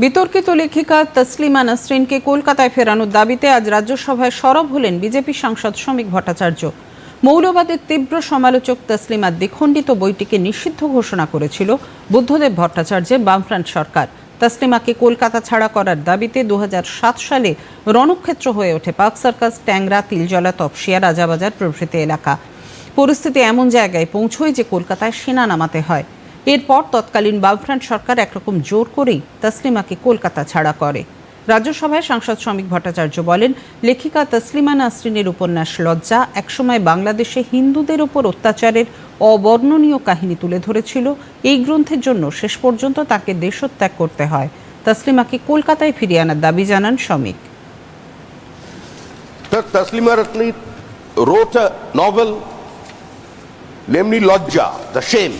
বিতর্কিত লেখিকা তসলিমা নাসরিনকে কলকাতায় ফেরানোর দাবিতে আজ রাজ্যসভায় সরব হলেন বিজেপি সাংসদ শ্রমিক ভট্টাচার্য। মৌলবাদের তীব্র সমালোচক তসলিমা দ্বিখণ্ডিত বইটিকে নিষিদ্ধ ঘোষণা করেছিল বুদ্ধদেব ভট্টাচার্যের বামফ্রন্ট সরকার। তসলিমাকে কলকাতা ছাড়া করার দাবিতে দু হাজার সাত সালে রণক্ষেত্র হয়ে ওঠে পার্ক সার্কাস, ট্যাংরা, তিলজলা, তপসিয়া, রাজাবাজার প্রভৃতি এলাকা। পরিস্থিতি এমন জায়গায় পৌঁছয় যে কলকাতায় সেনা নামাতে হয়। এরপর তৎকালীন বামফ্রন্ট সরকার একরকম জোর করেই তসলিমাকে কলকাতা ছাড়া করে। রাজ্যসভায় সাংসদ শ্রমিক ভট্টাচার্য বলেন লেখিকা তসলিমা নাসরিনের উপন্যাস লজ্জা একসময় বাংলাদেশে হিন্দুদের ওপর অত্যাচারের অবর্ণনীয় কাহিনী তুলে ধরেছিল। এই গ্রন্থের জন্য শেষ পর্যন্ত তাকে দেশত্যাগ করতে হয়। তসলিমাকে কলকাতায় ফিরিয়ে আনার দাবি জানান শ্রমিক। Shame,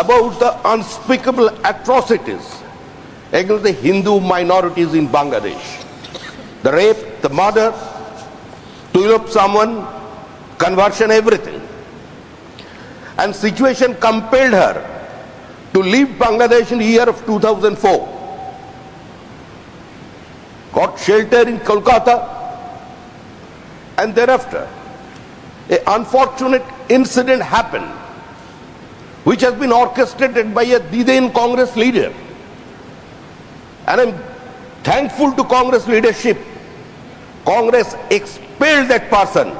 about the unspeakable atrocities against the Hindu minorities in Bangladesh. The rape, the murder, to elope someone, conversion, everything. And situation compelled her to leave Bangladesh in the year of 2004 got shelter in Kolkata, and thereafter, a unfortunate incident happened, which has been orchestrated by a then Congress leader. And I'm thankful to Congress leadership. Congress expelled that person.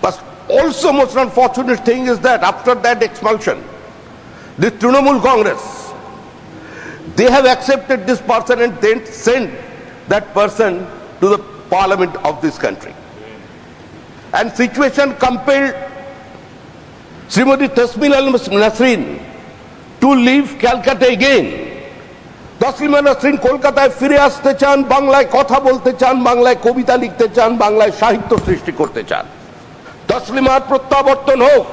But also most unfortunate thing is that after that expulsion, the Trinamool Congress, they have accepted this person and then sent that person to the parliament of this country. And situation compelled Srimati Taslima Al Nasrin to leave Calcutta again Taslima Nasrin কলকাতায় ফিরে আসতে চান, বাংলায় কথা বলতে চান, বাংলায় কবিতা লিখতে চান, বাংলায় সাহিত্য সৃষ্টি করতে চান। তসলিমার প্রত্যাবর্তন হোক